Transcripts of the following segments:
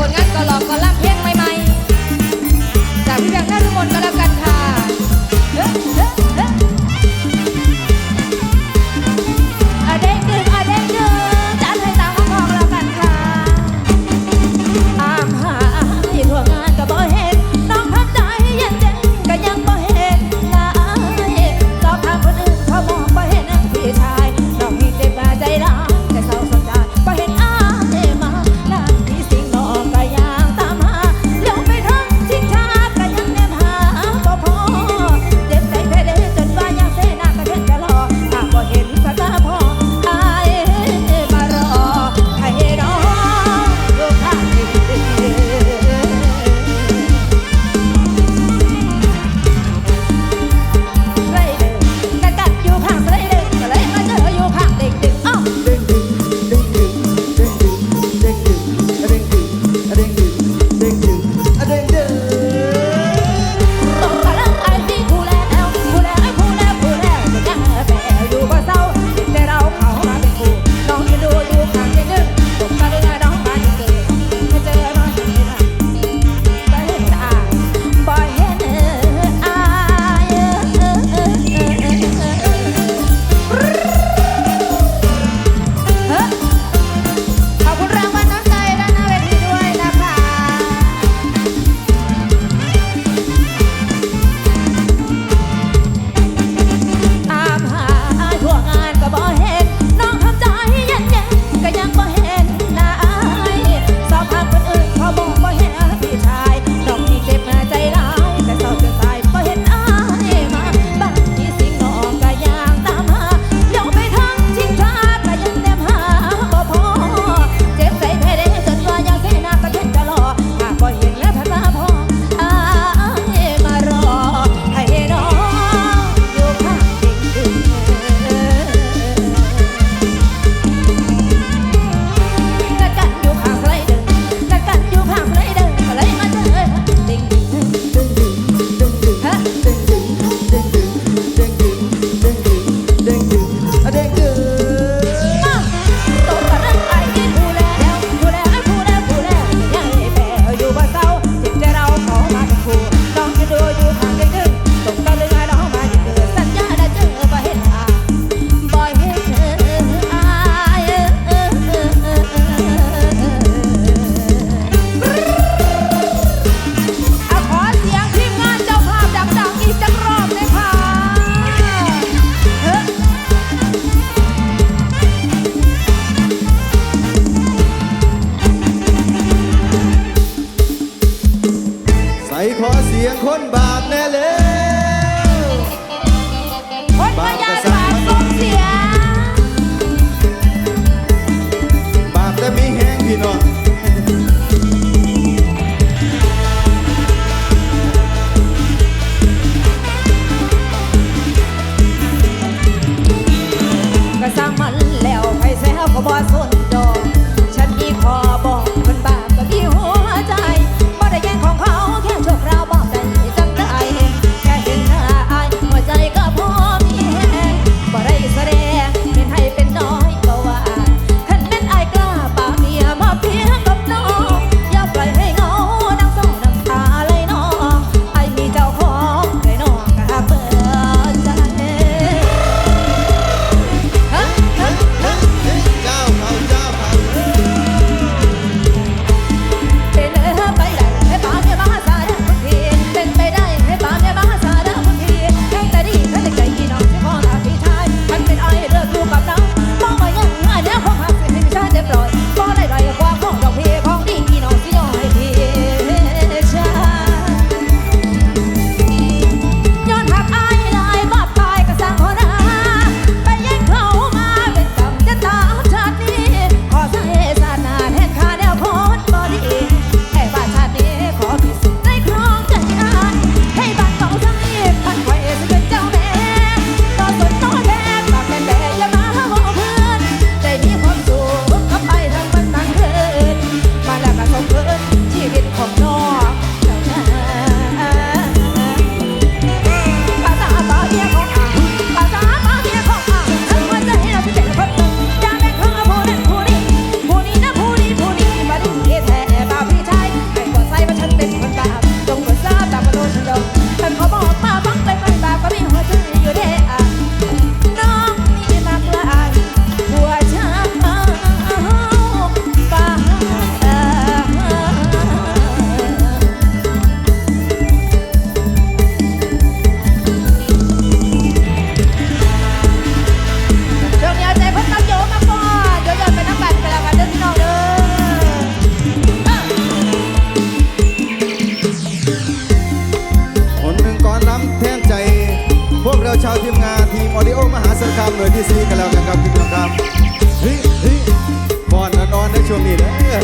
ผลงานก็หลอกก็ล่ำ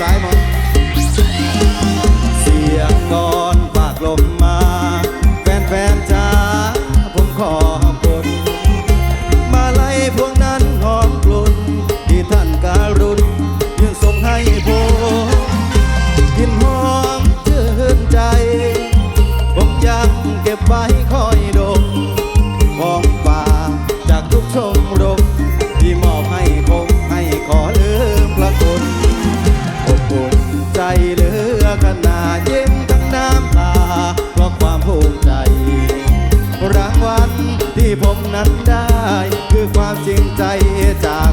สายมนเสียงกอนปากลมมา นั้นได้ คือความจริงใจจาก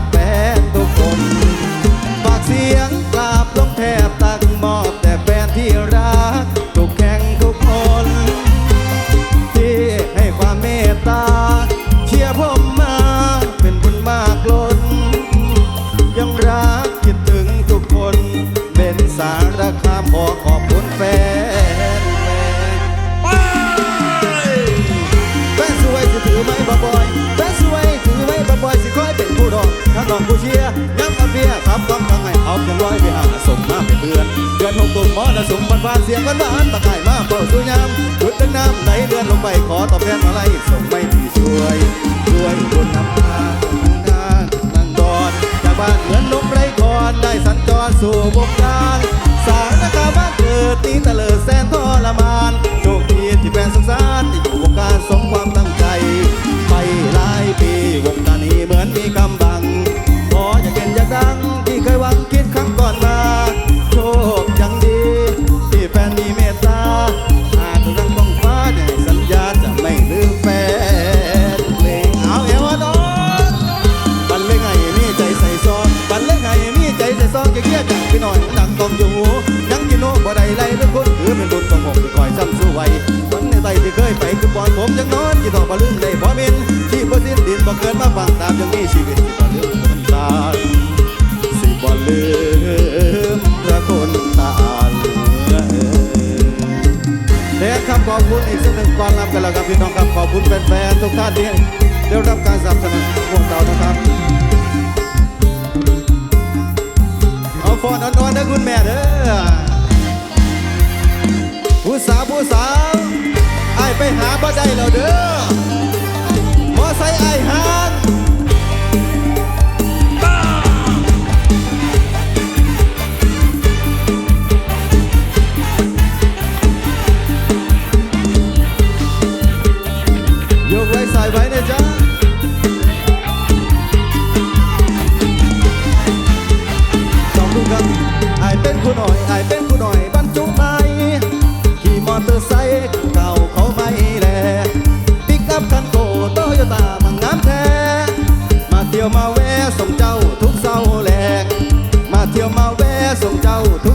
ผ่านเสียงหวานตะไคร่มาเปราสุยามจุดดังน้ำไหลเดือนลงไปขอตอบแทนอะไรส่งไม่ดีช่วยช่วยคนนำพาทางนางดอนจากบ้านเหมือนลมไรคอนได้สัญจรสู่วงการ บ่เกินมาฟังตามยังมีชีวิตที่บ่ลืมคนตายสิบ่ลืมพระคนตาอันเด็กครับขอบคุณอีกสักหนึ่งก่อนรับกันแล้วครับพี่น้องครับขอบคุณแฟนๆทุกท่านที่ได้รับการสนับสนุนพวกเรานะครับเอาฟอนอ่อนๆนะคุณแม่เด้อผู้สาวผู้สาวไอ้ไปหาบ่ได้เราเด้อ ยกไว้สายไว้นะจ๊ะสองลูกครับไอเป็นผู้หน่อยไอเป็นผู้หน่อยบรรจุไม้ขี่มอเตอร์ไซค์เก่าเขาไม่แลปิกอัพคันโกโตโยต้ามันงามแท้ มาเที่ยวมาแวะส่งเจ้าทุกเศร้าแหลก มาเที่ยวมาแวะส่งเจ้าทุก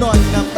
หน่